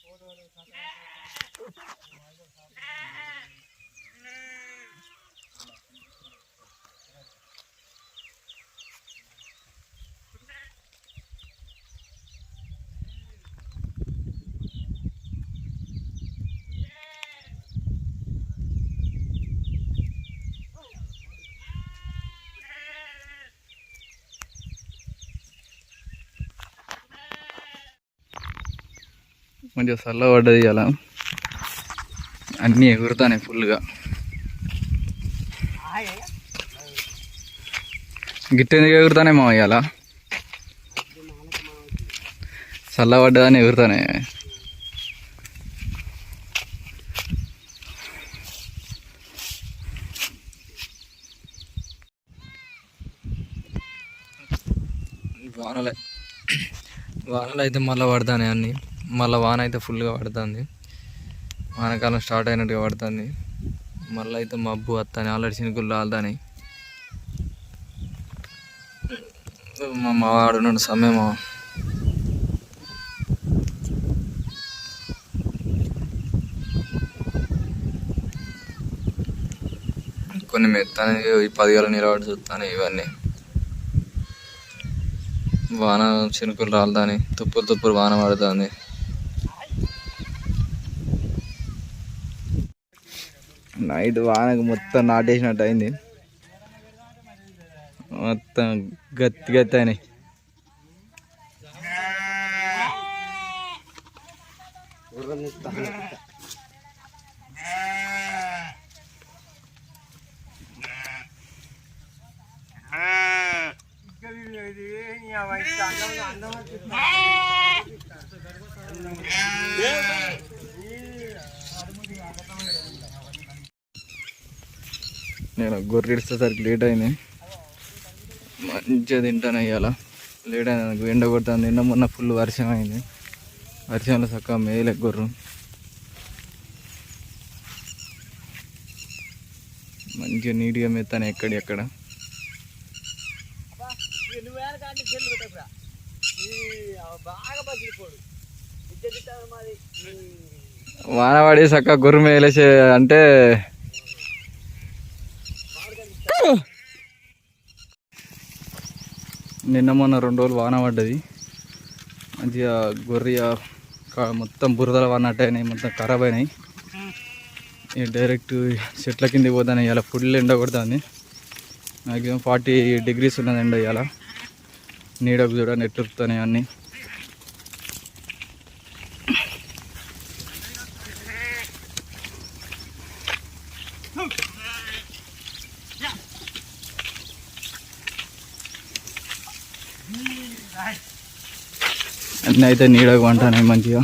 போடுவாரு మంచిగా చల్లబడ్డది అలా అన్నీ ఎగురుతాయి ఫుల్గా. గిట్టెందుకు ఎగురుతానే మా ఇవాళ? చల్లబడ్డదని ఎగురుతానే వానలే. వానలు అయితే మళ్ళీ పడతానే అన్నీ. మళ్ళీ వాన అయితే ఫుల్గా పడుతుంది. వానకాలం స్టార్ట్ అయినట్టుగా పడుతుంది. మళ్ళీ అయితే మబ్బు వస్తాయి ఆల్రెడీ చినుకులు రాలుతాయి మా మావాడు సమయం కొన్ని మెత్తాని పదివేల నిలబడి చూస్తాను ఇవన్నీ. వాన చినుకులు రాలుతాని తుప్పులు తుప్పులు వాన పడుతుంది. నైట్ వానకు మొత్తం నాటేసినట్టు అయింది. మొత్తం గత్తి గట్టి అయినాయి. నేను గొర్రె ఇచ్చేసరికి లేట్ అయింది. మంచిగా తింటాను ఇవాళ లేట్ అయింది నాకు ఎండ కొడుతుంది. నిన్న మొన్న ఫుల్ వర్షం అయింది. వర్షంలో చక్కగా మేలే గొర్రె. మంచిగా నీట్గా మెత్తాను ఎక్కడ ఎక్కడ. వాన పడి చక్కగా గొర్రె మేలేసే అంటే నిన్న మొన్న రెండు రోజులు వాన పడ్డది. మంచిగా గొర్రె మొత్తం బురదల వానట్టయినాయి మొత్తం ఖరాబ్ అయినాయి. ఇక డైరెక్ట్ చెట్ల కింద పోతాను ఇలా ఫుల్ ఎండ కొడుతుంది. మ్యాక్సిమం ఫార్టీ డిగ్రీస్ ఉన్నది ఎండ ఇలా నీడకు చూడ నెట్టుతాయి అన్నీ. అన్నీ అయితే నీడకు వంటాయి మంచిగా.